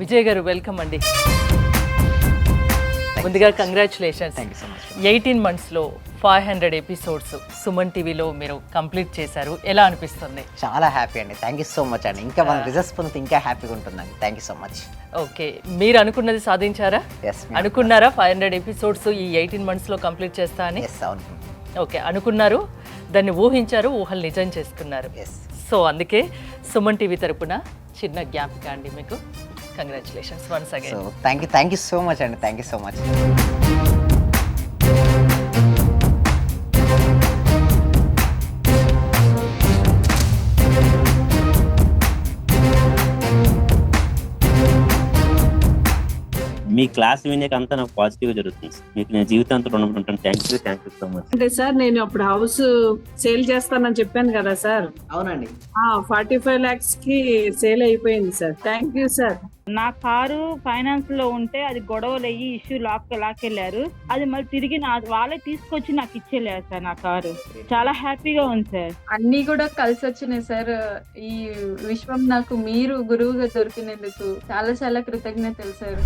విజయ్ గారు వెల్కమ్ అండి. ముందుగా కంగ్రాచులేషన్స్ ఎయిటీన్ మంత్స్లో ఫైవ్ హండ్రెడ్ ఎపిసోడ్స్ సుమన్ టీవీలో మీరు కంప్లీట్ చేశారు. ఎలా అనిపిస్తుంది? చాలా హ్యాపీ అండి. థ్యాంక్ యూ సో మచ్ అండి. ఇంకా మన రిజల్ట్స్ పొందితే ఇంకా హ్యాపీగా ఉంటుందండి. Thank you so much okay మీరు అనుకున్నది సాధించారా? అనుకున్నారా ఫైవ్ హండ్రెడ్ ఎపిసోడ్స్ ఈ ఎయిటీన్ మంత్స్లో కంప్లీట్ చేస్తా అని? ఓకే అనుకున్నారు. దాన్ని ఊహించారు ఊహలు నిజం చేసుకున్నారు. సో అందుకే సుమన్ టీవీ తరపున చిన్న జ్ఞాపిక అండి మీకు. Congratulations once so again thank you thank you so much అండి థ్యాంక్ యూ సో మచ్ మీ క్లాస్ వినేక అంతా నాకు పాజిటివ్ జరుగుతుంది. మీకు నేను జీవితాంతం రుణపడి ఉంటాను thank you thank you so much అంటే సార్ నేను అప్పుడు హౌస్ సేల్ చేస్తానని చెప్పాను కదా సార్. అవునండి. ఫార్టీ ఫైవ్ లాక్స్కి సేల్ అయిపోయింది సార్. Thank you sir. నా కారు ఫైనాన్స్లో ఉంటే అది గొడవలు అయ్యి ఇష్యూ లాక్ లాక్కెళ్ళారు అది మళ్ళీ తిరిగి నా వాళ్ళే తీసుకొచ్చి నాకు ఇచ్చేలేరు సార్ నా కారు. చాలా హ్యాపీగా ఉంది సార్. అన్ని కూడా కలిసి వచ్చినాయి సార్. ఈ విశ్వం నాకు మీరు గురువుగా దొరికినందుకు చాలా చాలా కృతజ్ఞతలు సార్.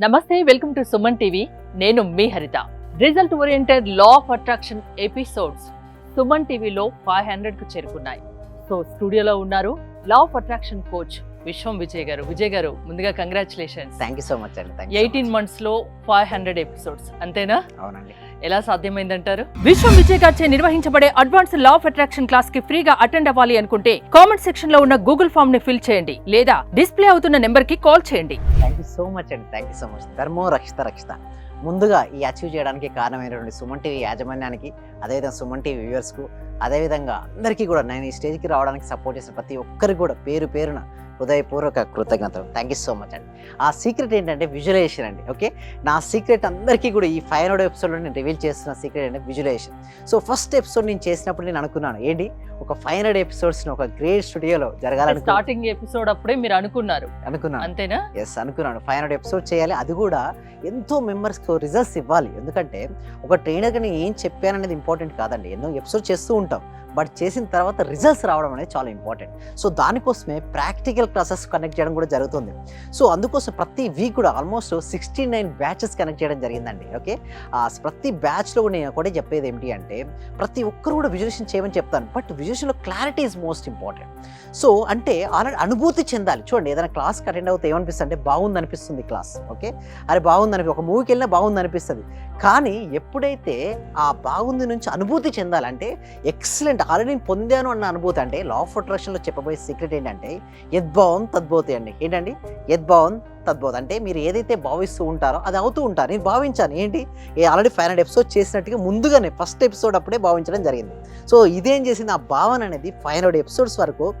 నమస్తే వెల్కమ్ టు సుమన్ టీవీ. నేను మీ Haritha. Result oriented law of attraction episodes Suman టీవీలో ఫైవ్ హండ్రెడ్కు చేరుకున్నాయి. సో స్టూడియోలో ఉన్నారు. Law of attraction coach Viswam Vijay గారు విజయ్ గారు ముందుగా congratulations thank you so much అండి. ఎయిటీన్ మంత్స్లో ఫైవ్ హండ్రెడ్ ఎపిసోడ్స్ అంతేనా? అవునండి. ఎలా సాధ్యమైందంటారు? విశ్వం విజయ్ గారిచే నిర్వహించబడే అడ్వాన్స్ లా ఆఫ్ అట్రాక్షన్ క్లాస్కి ఫ్రీగా అటెండ్ అవ్వాలి అనుకుంటే కామెంట్ సెక్షన్లో ఉన్న గూగుల్ ఫామ్ని ఫిల్ చేయండి. లేదా డిస్ప్లే అవుతున్న నెంబర్కి కాల్ చేయండి. థ్యాంక్ యూ సో మచ్ అండి. థ్యాంక్ యూ సో మచ్ ధర్మో రక్షిత రక్షిత. ముందుగా ఈ అచీవ్ చేయడానికి కారణమైనటువంటి సుమన్ టీవీ యాజమాన్యానికి అదేవిధంగా సుమన్ టీవీ వ్యూవర్స్కు అదేవిధంగా అందరికీ కూడా నేను ఈ స్టేజ్కి రావడానికి సపోర్ట్ చేసిన ప్రతి ఒక్కరికి కూడా పేరు పేరున హృదయపూర్వక కృతజ్ఞతలు. థ్యాంక్ యూ సో మచ్ అండి. ఆ సీక్రెట్ ఏంటంటే విజువలైజేషన్ అండి ఓకే నా సీక్రెట్ అందరికీ కూడా ఈ ఫైవ్ హండ్రెడ్ ఎపిసోడ్లో నేను రివీల్ చేస్తున్న సీక్రెట్ అంటే విజువలైజేషన్ సో ఫస్ట్ ఎపిసోడ్ నేను చేసినప్పుడు నేను అనుకున్నాను ఏంటి? ఒక ఫైవ్ హండ్రెడ్ ఎపిసోడ్స్ని ఒక గ్రేట్ స్టూడియోలో జరగాలని స్టార్టింగ్ ఎపిసోడ్ అప్పుడే మీరు అనుకున్నారు. అనుకున్నాను. అంతేనా? ఎస్ అనుకున్నాను. ఫైవ్ హండ్రెడ్ ఎపిసోడ్ చేయాలి అది కూడా ఎంతో మెంబర్స్కి రిజల్ట్స్ ఇవ్వాలి. ఎందుకంటే ఒక ట్రైనర్గా నేను ఏం చెప్పాననేది ఇంపార్టెంట్ కాదండి. ఎన్నో ఎపిసోడ్ చేస్తూ ఉంటాం. బట్ చేసిన తర్వాత రిజల్ట్స్ రావడం అనేది చాలా ఇంపార్టెంట్ సో దానికోసమే ప్రాక్టికల్ క్లాసెస్ కనెక్ట్ చేయడం కూడా జరుగుతుంది. సో అందుకోసం ప్రతి వీక్ కూడా almost sixty nine batches connect చేయడం జరిగిందండి. ఓకే ఆ ప్రతి బ్యాచ్లో కూడా నేను కూడా చెప్పేది ఏంటి అంటే ప్రతి ఒక్కరు కూడా విజులేషన్ చేయమని చెప్తాను. But విజులేషన్లో clarity is most important so అంటే ఆల్రెడీ అనుభూతి చెందాలి. చూడండి ఏదైనా క్లాస్కి అటెండ్ అవుతే ఏమనిపిస్తుంది అంటే బాగుంది అనిపిస్తుంది క్లాస్ ఓకే అరే బాగుంది అనిపి ఒక మూవీకి వెళ్ళినా బాగుంది అనిపిస్తుంది. కానీ ఎప్పుడైతే ఆ బాగుంది నుంచి అనుభూతి చెందాలంటే ఎక్సలెంట్ ఆల్రెడీ నేను పొందాను అన్న అనుభూతి అంటే లా ఆఫ్ అట్రాక్షన్లో చెప్పబోయే సీక్రెట్ ఏంటంటే యద్భావం తద్భూతి అండి. ఏంటండి? యద్భావం తద్భూతి అంటే మీరు ఏదైతే భావిస్తూ ఉంటారో అది అవుతూ ఉంటారు. నేను భావించాను. ఏంటి? ఆల్రెడీ ఫైవ్ హండ్రెడ్ ఎపిసోడ్ చేసినట్టుగా ముందుగానే ఫస్ట్ ఎపిసోడ్ అప్పుడే భావించడం జరిగింది. సో ఇదేం చేసింది? ఆ భావన అనేది ఫైవ్ హండ్రెడ్ ఎపిసోడ్స్ వరకు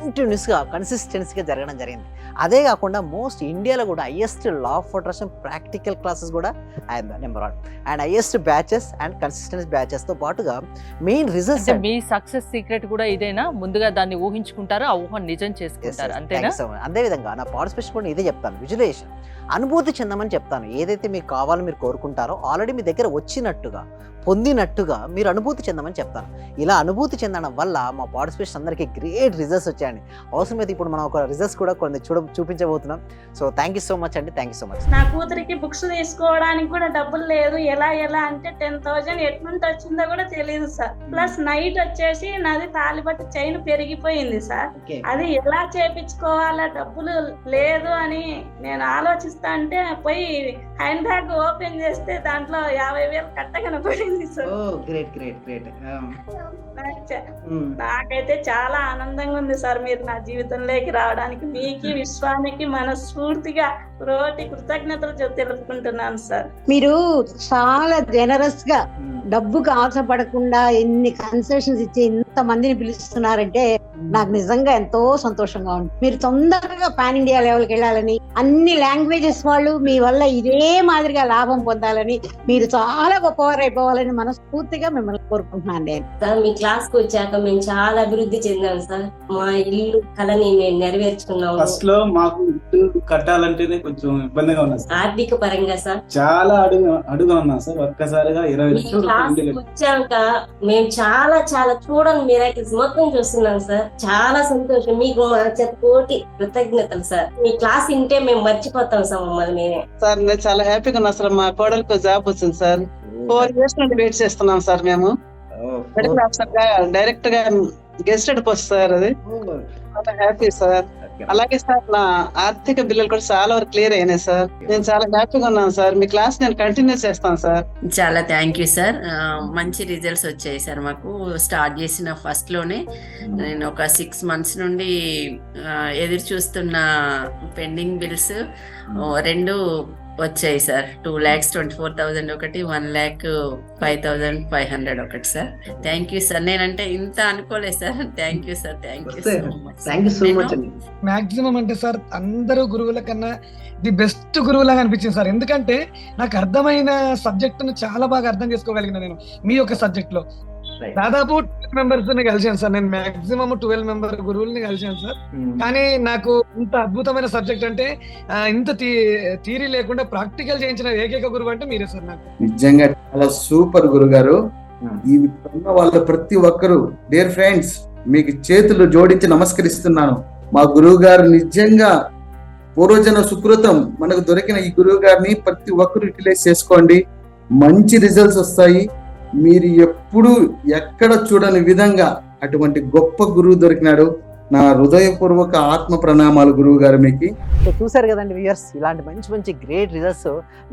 కంటిన్యూస్గా కన్సిస్టెన్సీగా జరగడం జరిగింది. అదే కాకుండా మోస్ట్ ఇండియాలో కూడా highest law of attraction practical classes కూడా ఆయన number one and highest batches and consistency బ్యాచెస్తో పాటుగా మెయిన్ రిజల్ట్స్ మీ సక్సెస్ సీక్రెట్ కూడా ఇదేనా? ముందుగా దాన్ని ఊహించుకుంటారు? ఆ ఊహ నిజం చేసుకుంటారు? అంతేనా? అదేవిధంగా నా పార్టిసిపేషన్ కూడా ఇదే చెప్తాను. విజులేషన్ అనుభూతి చెందమని చెప్తాను. ఏదైతే మీకు కావాలో మీరు కోరుకుంటారో ఆల్రెడీ మీ దగ్గర వచ్చినట్టుగా పొందినట్టుగా మీరు అనుభూతి చెందమని చెప్తాను. ఇలా అనుభూతి చెందడం వల్ల మా పార్టిసిపేషన్ అందరికీ గ్రేట్ రిజల్ట్స్ వచ్చాయండి అవసరమైతే ఇప్పుడు మనం ఒక రిజల్ట్స్ కూడా కొన్ని చూడ చూపించబోతున్నాం. So thank you so much అండి. థ్యాంక్ యూ సో మచ్ నా కూతురికి బుక్స్ తీసుకోవడానికి కూడా డబ్బులు లేదు. ఎలా ఎలా అంటే టెన్ థౌజండ్ ఎట్లుంటి వచ్చిందో కూడా తెలియదు సార్. ప్లస్ నైట్ వచ్చేసి నాది తాలిబట్టి చైన్ పెరిగిపోయింది సార్. అది ఎలా చేపించుకోవాలా డబ్బులు లేదు అని నేను ఆలోచిస్తా అంటే పోయి హ్యాండ్ బ్యాగ్ ఓపెన్ చేస్తే దాంట్లో యాభై వేలు కట్ట కనపడింది sir. Oh great great great. నాకు చ- నాకైతే చాలా ఆనందంగా ఉంది సార్ మీరు నా జీవితంలోకి రావడానికి. మీకు విశ్వానికి మనస్ఫూర్తిగా రోటి కృతజ్ఞతలు తెలుపుకుంటున్నాను సార్. మీరు చాలా జనరస్గా డబ్బుకు ఆశపడకుండా ఎన్ని కన్సెషన్స్ ఇచ్చి మందిని పిలుస్తున్నారంటే నాకు నిజంగా ఎంతో సంతోషంగా ఉంది. మీరు తొందరగా పాన్ ఇండియా లెవెల్కి వెళ్ళాలని అన్ని లాంగ్వేజెస్ వాళ్ళు మీ వల్ల ఇదే మాదిరిగా లాభం పొందాలని మీరు చాలా గొప్పవారు అయిపోవాలని మనస్ఫూర్తిగా మిమ్మల్ని కోరుకుంటున్నాను నేను. సార్ మీ క్లాస్కు వచ్చాక మేము చాలా అభివృద్ధి చెందాం సార్. మా ఇల్లు కళని మేము నెరవేర్చుకున్నాము. ఫస్ట్లో మాకు కట్టాలంటేనే కొంచెం ఇబ్బందిగా ఉన్నది సార్. ఆర్థిక పరంగా సార్. చాలా అడుగు అడుగు ఉన్నాం సార్. ఒక్కసారిగా ఇరవై లక్షలు వచ్చాక మేము చాలా చాలా చూడని మిరాకిల్స్ మొత్తం చూస్తున్నాం సార్. చాలా సంతోషం. మీకు మా చేత కోటి కృతజ్ఞతలు సార్. మీ క్లాస్ వింటే మేము మర్చిపోతాం సార్ మమ్మల్ని మేమే సార్ నేను చాలా హ్యాపీగా ఉన్నా సార్. మా కోడలికి జాబ్ వచ్చింది సార్. ఫోర్ ఇయర్స్ నుండి వెయిట్ చేస్తున్నాం సార్ మేము. మెడికల్ ఆఫీసర్గా డైరెక్ట్గా గెస్టెడ్ పోస్ట్ సార్ అది. చాలా హ్యాపీ సార్. అలాగే సార్ నా ఆర్థిక బిల్లులు కూడా చాలా వరకు క్లియర్ అయినాయి సార్. నేను చాలా హ్యాపీగా ఉన్నాను సార్. మీ క్లాస్ నేను కంటిన్యూ చేస్తాను సార్. చాలా థ్యాంక్ యూ సార్. మంచి రిజల్ట్స్ వచ్చాయి సార్ మాకు. స్టార్ట్ చేసిన ఫస్ట్లోనే నేను ఒక సిక్స్ మంత్స్ నుండి ఎదురు చూస్తున్న పెండింగ్ బిల్స్ రెండు వచ్చాయి sir. Two lakhs twenty four thousand ఒకటి one lakh five thousand five hundred ఒకటి సార్. Thank you sir. నేనంటే ఇంత అనుకోలేదు sir. Thank you sir. Thank you so much thank you so much అండి. మాక్సిమం అంటే sir అందరూ గురువుల కన్నా ది బెస్ట్ గురువులాగా అనిపించింది సార్. ఎందుకంటే నాకు అర్థమైన సబ్జెక్ట్ను చాలా బాగా అర్థం చేసుకోగలిగిన నేను మీ యొక్క సబ్జెక్ట్లో. Right. దాదాపు మెంబర్స్ని కలిసాను సార్. నేను మాక్సిమం ట్వెల్వ్ మెంబర్ గురువుల్ని కలిసాను సార్. కానీ నాకు ఇంత అద్భుతమైన సబ్జెక్ట్ అంటే ఇంత థీరీ లేకుండా ప్రాక్టికల్ చేయించిన ఏకైక గురువు అంటే మీరే సార్ నాకు. నిజంగా చాలా సూపర్ గురుగారు. Hmm. ఈ ఉన్న వాళ్ళ ప్రతి ఒక్కరు డియర్ ఫ్రెండ్స్ మీకు చేతులు జోడించి నమస్కరిస్తున్నాను. మా గురువు గారు నిజంగా పూర్వజన సుకృతం. మనకు దొరికిన ఈ గురువు గారిని ప్రతి ఒక్కరు యూటిలైజ్ చేసుకోండి. మంచి రిజల్ట్స్ వస్తాయి. మీరు ఎప్పుడు ఎక్కడ చూడని విధంగా అటువంటి గొప్ప గురువు దొరికినాడు. నా హృదయపూర్వక ఆత్మ ప్రణామాలు గురువు గారు మీకు. చూసారు కదండి వ్యూయర్స్ ఇలాంటి మంచి మంచి great results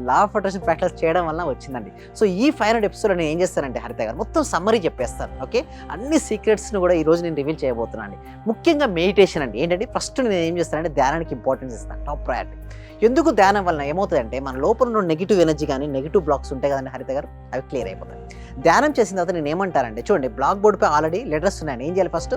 law of attraction practice చేయడం వల్ల వచ్చిందండి. సో ఈ ఫైవ్ హండ్రెడ్ ఎపిసోడ్ నేను ఏం చేస్తానంటే హరిత గారు మొత్తం సమ్మరీ చెప్పేస్తాను ఓకే అన్ని సీక్రెట్స్ని కూడా ఈ రోజు నేను రివీల్ చేయబోతున్నాను అండి. ముఖ్యంగా మెడిటేషన్ అండి. ఏంటంటే ఫస్ట్ నేను ఏం చేస్తానంటే ధ్యానానికి ఇంపార్టెన్స్ ఇస్తాను టాప్ ప్రయారిటీ ఎందుకు ధ్యానం వలన ఏమవుతుందంటే మన లోపల ఉన్న నెగిటివ్ ఎనర్జీ కానీ నెగిటివ్ బ్లాక్స్ ఉంటాయి కదండి హరిత గారు అవి క్లియర్ అయిపోతాయి. ధ్యానం చేసిన తర్వాత నేను ఏమంటానంటే చూడండి బ్లాక్ బోర్డుపై ఆల్రెడీ లెటర్స్ ఉన్నాయని ఏం చేయాలి ఫస్ట్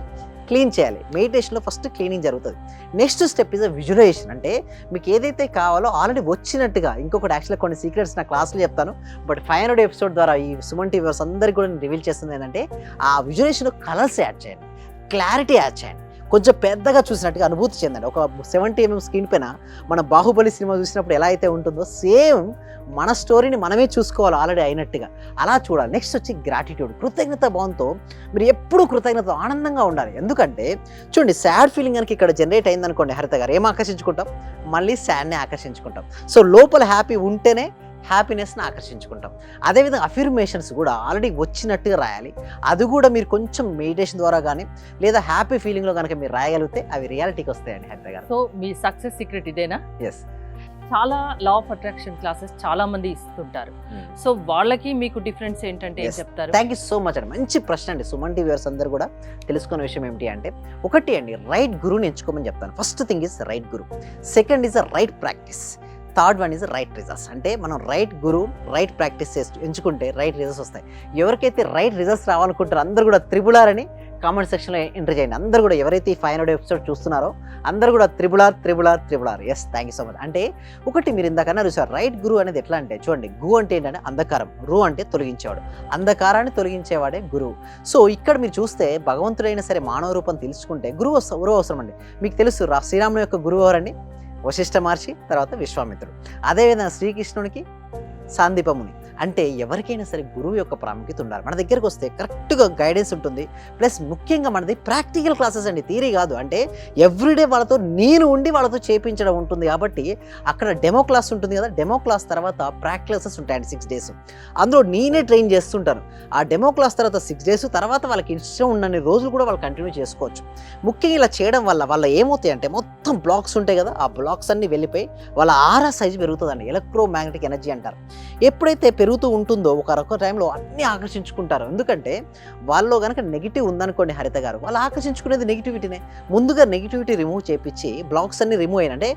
క్లీన్ చేయాలి. మెడిటేషన్లో ఫస్ట్ క్లీనింగ్ జరుగుతుంది. నెక్స్ట్ స్టెప్ ఇస్ విజువలైజేషన్ అంటే మీకు ఏదైతే కావాలో ఆల్రెడీ వచ్చినట్టుగా ఇంకొకటి యాక్చువల్గా కొన్ని సీక్రెట్స్ నా క్లాస్లో చెప్తాను. బట్ ఫైవ్ హండ్రెడ్ ఎపిసోడ్ ద్వారా ఈ సుమన్ టీవర్స్ అందరికీ కూడా నేను రివీల్ చేస్తుంది ఏంటంటే ఆ విజువలైజేషన్ కలర్స్ యాడ్ చేయండి. క్లారిటీ యాడ్ చేయండి. కొంచెం పెద్దగా చూసినట్టుగా అనుభూతి చెందండి. ఒక సెవెంటీ ఎంఎం స్క్రీన్ పైన మన బాహుబలి సినిమా చూసినప్పుడు ఎలా అయితే ఉంటుందో సేమ్ మన స్టోరీని మనమే చూసుకోవాలి ఆల్రెడీ అయినట్టుగా. అలా చూడాలి. నెక్స్ట్ వచ్చి గ్రాటిట్యూడ్. కృతజ్ఞత భావంతో మీరు ఎప్పుడూ కృతజ్ఞత ఆనందంగా ఉండాలి. ఎందుకంటే చూడండి సాడ్ ఫీలింగ్ కనుక ఇక్కడ జనరేట్ అయిందనుకోండి హరిత గారు ఏం ఆకర్షించుకుంటాం? మళ్ళీ శాడ్నే ఆకర్షించుకుంటాం. సో లోపల హ్యాపీ ఉంటేనే హ్యాపీనెస్ని ఆకర్షించుకుంటాం. అదేవిధంగా అఫిర్మేషన్స్ కూడా ఆల్రెడీ వచ్చినట్టుగా రాయాలి. అది కూడా మీరు కొంచెం మెడిటేషన్ ద్వారా కానీ లేదా హ్యాపీ ఫీలింగ్లో కనుక మీరు రాయగలిగితే అవి రియాలిటీకి వస్తాయండి హరిత గారు. సో మీ సక్సెస్ సీక్రెట్ ఇదేనా? ఎస్ చాలా లా ఆఫ్ అట్రాక్షన్ క్లాసెస్ చాలా మంది ఇస్తుంటారు. సో వాళ్ళకి మీకు డిఫరెన్స్ ఏంటంటే. చెప్తారు? థ్యాంక్ యూ సో మచ్ అండి. మంచి ప్రశ్న అండి. సుమన్ టీ వ్యూవర్స్ అందరూ కూడా తెలుసుకున్న విషయం ఏమిటి అంటే ఒకటి అండి రైట్ గురువుని ఎంచుకోమని చెప్తాను. First thing is right guru second is a right practice third one is right results. అంటే మనం రైట్ గురు రైట్ ప్రాక్టీస్ చేస్తూ ఎంచుకుంటే రైట్ రిజల్ట్స్ వస్తాయి. ఎవరికైతే రైట్ రిజల్ట్స్ రావాలనుకుంటారో అందరూ కూడా త్రిబులార్ అని కామెంట్ సెక్షన్లో ఎంటర్ చేయండి. అందరూ కూడా ఎవరైతే ఈ ఫైవ్ హండ్రెడ్ ఎపిసోడ్ చూస్తున్నారో అందరూ కూడా triple R triple R triple R. Yes thank you so much అంటే ఒకటి మీరు ఇందాకన్నా చూసారు. రైట్ గురు అనేది ఎట్లా అంటే చూడండి గు అంటే ఏంటంటే అంధకారం రు అంటే తొలగించేవాడు. అంధకారాన్ని తొలగించేవాడే గురువు సో ఇక్కడ మీరు చూస్తే భగవంతుడైనా సరే మానవ రూపం తెలుసుకుంటే గురువు గురువు అవసరం అండి. మీకు తెలుసు రా శ్రీరాముని యొక్క గురువు ఎవరండి? వశిష్ఠ మహర్షి తర్వాత విశ్వామిత్రుడు. అదేవిధంగా శ్రీకృష్ణునికి సాందీపముని. అంటే ఎవరికైనా సరే గురువు యొక్క ప్రాముఖ్యత ఉండాలి. మన దగ్గరకు వస్తే కరెక్ట్గా గైడెన్స్ ఉంటుంది. ప్లస్ ముఖ్యంగా మనది ప్రాక్టికల్ క్లాసెస్ అండి. థీరీ కాదు. అంటే ఎవ్రీడే వాళ్ళతో నేను ఉండి వాళ్ళతో చేపించడం ఉంటుంది కాబట్టి అక్కడ డెమో క్లాస్ ఉంటుంది కదా. డెమో క్లాస్ తర్వాత ప్రాక్టికల్ క్లాసెస్ ఉంటాయండి సిక్స్ డేస్ అందులో నేనే ట్రైన్ చేస్తుంటాను. ఆ డెమో క్లాస్ తర్వాత సిక్స్ డేస్ తర్వాత వాళ్ళకి ఇష్టం ఉన్నన్ని రోజులు కూడా వాళ్ళు కంటిన్యూ చేసుకోవచ్చు. ముఖ్యంగా ఇలా చేయడం వల్ల వాళ్ళ ఏమవుతాయి అంటే మొత్తం బ్లాక్స్ ఉంటాయి కదా. ఆ బ్లాక్స్ అన్ని వెళ్ళిపోయి వాళ్ళ ఆరా సైజు పెరుగుతుందండి. ఎలక్ట్రో మ్యాగ్నెటిక్ ఎనర్జీ అంటారు. ఎప్పుడైతే పెరుగు పెరుగుతూ ఉంటుందో ఒక రకం టైంలో అన్నీ ఆకర్షించుకుంటారు. ఎందుకంటే వాళ్ళలో కనుక నెగిటివ్ ఉందనుకోండి హరిత గారు వాళ్ళు ఆకర్షించుకునేది నెగిటివిటీనే. ముందుగా నెగిటివిటీ రిమూవ్ చేపించి బ్లాక్స్ అన్ని రిమూవ్ అయిన అంటే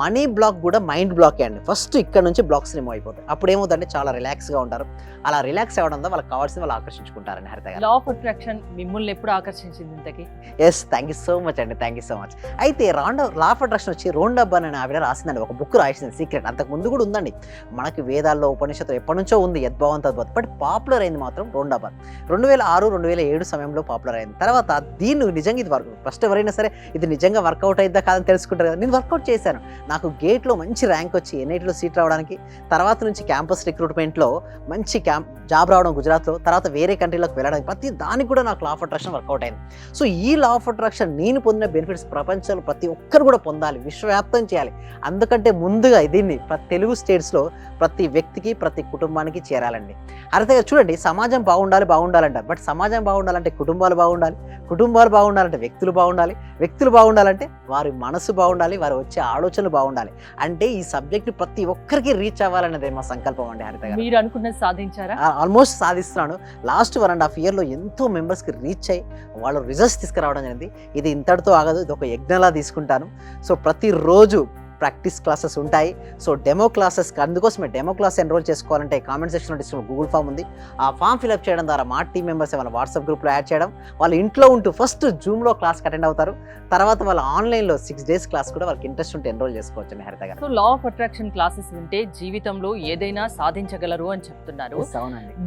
మనీ బ్లాక్ కూడా మైండ్ బ్లాక్ అండి. ఫస్ట్ ఇక్కడ నుంచి బ్లాక్స్ రిమూవ్ అయిపోతాయి. అప్పుడు ఏమవుతుందంటే చాలా రిలాక్స్గా ఉంటారు. అలా రిలాక్స్ అవ్వడం వల్ల వాళ్ళకి కావాల్సిన వాళ్ళు ఆకర్షించుకుంటారండి హరిత గారు. లా ఆఫ్ అట్రాక్షన్ మిమ్మల్ని ఎప్పుడు ఆకర్షించింది ఇంతకి? Yes thank you so much అండి. థ్యాంక్ యూ సో మచ్ అయితే రాండ్ లా ఆఫ్ అట్రాక్షన్ వచ్చి రోండ్ అబ్బా అని ఆవిడ రాసిందండి. ఒక బుక్ రాసింది సీక్రెట్ అంతకు ముందు కూడా ఉందండి. మనకి వేదాల్లో ఉపనిషత్తులు ఎప్పటి నుంచి నుంచో ఉంది యద్భావం తద్వత్ బట్ పాపులర్ అయింది మాత్రం రెండవ రెండు వేల ఆరు రెండు వేల ఏడు సమయంలో పాపులర్ అయింది. తర్వాత దీన్ని నిజంగా ఇది వర్క్ ఫస్ట్ ఎవరైనా సరే ఇది నిజంగా వర్కౌట్ అయిద్దా కాదని తెలుసుకుంటారు కదా. నేను వర్కౌట్ చేశాను. నాకు గేట్లో మంచి ర్యాంక్ వచ్చి ఎన్ఐటీలో సీట్ రావడానికి తర్వాత నుంచి క్యాంపస్ రిక్రూట్మెంట్లో మంచి క్యాంప్ జాబ్ రావడం గుజరాత్లో తర్వాత వేరే కంట్రీలోకి వెళ్ళడానికి ప్రతి దానికి కూడా నాకు law of attraction work out అయింది. సో ఈ లా ఆఫ్ అట్రాక్షన్ నేను పొందిన బెనిఫిట్స్ ప్రపంచంలో ప్రతి ఒక్కరు కూడా పొందాలి విశ్వవ్యాప్తం చేయాలి. అందుకంటే ముందుగా దీన్ని ప్రతి తెలుగు స్టేట్స్లో ప్రతి వ్యక్తికి ప్రతి కుటుంబానికి చేరాలండి. అర్థం చూడండి సమాజం బాగుండాలి బాగుండాలంటారు. బట్ సమాజం బాగుండాలంటే కుటుంబాలు బాగుండాలి. కుటుంబాలు బాగుండాలంటే వ్యక్తులు బాగుండాలి. వ్యక్తులు బాగుండాలంటే వారి మనసు బాగుండాలి వారి వచ్చే ఆలోచనలు బాగుండాలి. అంటే ఈ సబ్జెక్ట్ ప్రతి ఒక్కరికి రీచ్ అవ్వాలనేది మా సంకల్పం అండి హరిత గారు. మీరు అనుకున్నది సాధించారా? ఆల్మోస్ట్ సాధిస్తున్నాను. లాస్ట్ వన్ అండ్ హాఫ్ ఇయర్లో ఎంతో మెంబర్స్కి రీచ్ అయ్యి వాళ్ళు రిజల్ట్స్ తీసుకురావడం జరిగింది. ఇది ఇంతటితో ఆగదు ఇది ఒక యజ్ఞలా తీసుకుంటాను. సో ప్రతిరోజు ప్రాక్టీస్ క్లాసెస్ ఉంటాయి. సో డెమో క్లాసెస్ అందుకోసమే డెమో క్లాస్ ఎన్రోల్ చేసుకోవాలంటే కామెంట్ సెక్షన్లో డిస్క్రిప్షన్ గూగుల్ ఫామ్ ఉంది. ఆ ఫామ్ ఫిల్అప్ చేయడం ద్వారా మా టీం మెంబర్స్ వాళ్ళ వాట్సాప్ గ్రూప్లో యాడ్ చేయడం. వాళ్ళు ఇంట్లో ఉంటూ ఫస్ట్ జూమ్లో క్లాస్కి అటెండ్ అవుతారు. తర్వాత వాళ్ళ ఆన్లైన్లో సిక్స్ డేస్ క్లాస్ కూడా వాళ్ళకి ఇంట్రెస్ట్ ఉంటే ఎన్రోల్ చేసుకోవచ్చు హరిత గారు. So law of attraction classes వింటే జీవితంలో ఏదైనా సాధించగలరు అని చెప్తున్నారు.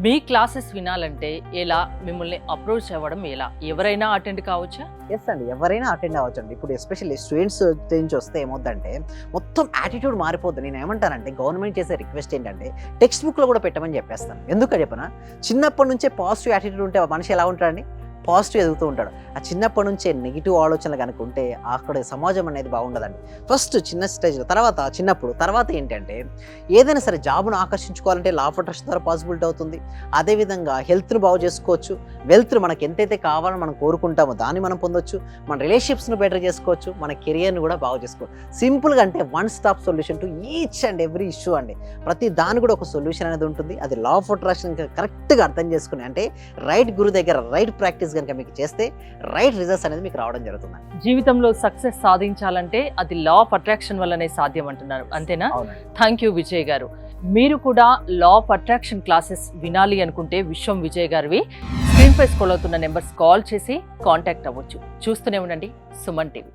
మీ క్లాసెస్ వినాలంటే ఎలా? మిమ్మల్ని అప్రోచ్ అవ్వడం ఎలా? ఎవరైనా అటెండ్ కావచ్చా? ఎస్ అండి ఎవరైనా అటెండ్ అవ్వచ్చు అండి ఇప్పుడు ఎస్పెషల్లీ స్టూడెంట్స్ నుంచి వస్తే ఏమవుతుందంటే మొత్తం యాటిట్యూడ్ మారిపోద్ది. నేను ఏమంటానంటే గవర్నమెంట్ చేసే రిక్వెస్ట్ ఏంటంటే టెక్స్ట్ బుక్లో కూడా పెట్టమని చెప్పేస్తాను. ఎందుకు చెప్పనా? చిన్నప్పటి నుంచే పాజిటివ్ యాటిట్యూడ్ ఉంటే మనిషి ఎలా ఉంటాడండి? పాజిటివ్ ఎదుగుతూ ఉంటాడు. ఆ చిన్నప్పటి నుంచే నెగిటివ్ ఆలోచనలు కనుక ఉంటే అక్కడ సమాజం అనేది బాగుండదండి. ఫస్ట్ చిన్న స్టేజ్లో తర్వాత చిన్నప్పుడు తర్వాత ఏంటంటే ఏదైనా సరే జాబ్ను ఆకర్షించుకోవాలంటే లా ఆఫ్ అట్రాక్షన్ ద్వారా పాసిబిలిటీ అవుతుంది. అదేవిధంగా హెల్త్ను బాగు చేసుకోవచ్చు. వెల్త్ మనకి ఎంతైతే కావాలని మనం కోరుకుంటామో దాన్ని మనం పొందొచ్చు. మన రిలేషన్షిప్స్ను బెటర్ చేసుకోవచ్చు. మన కెరియర్ను కూడా బాగు చేసుకోవచ్చు. సింపుల్గా అంటే one stop solution to each and every issue అండి. ప్రతి దాని కూడా ఒక సొల్యూషన్ అనేది ఉంటుంది. అది లా ఆఫ్ అట్రాక్షన్ కరెక్ట్గా అర్థం చేసుకుని అంటే రైట్ గురు దగ్గర రైట్ ప్రాక్టీస్ కనుక మీకు చేస్తే రైట్ రిజల్ట్స్ అనేది మీకు రావడం జరుగుతుంది. జీవితంలో సక్సెస్ సాధించాలంటే అది లా ఆఫ్ అట్రాక్షన్ వల్లనే సాధ్యం అంటున్నారు. అంతేనా? థ్యాంక్ యూ విజయ్ గారు. మీరు కూడా లా ఆఫ్ అట్రాక్షన్ క్లాసెస్ వినాలి అనుకుంటే విశ్వం విజయ్ గారివి. స్క్రీన్ పై స్క్రోల్ అవుతున్న నెంబర్స్ కాల్ చేసి కాంటాక్ట్ అవ్వచ్చు. చూస్తూనే ఉండండి. సుమన్ టీవీ.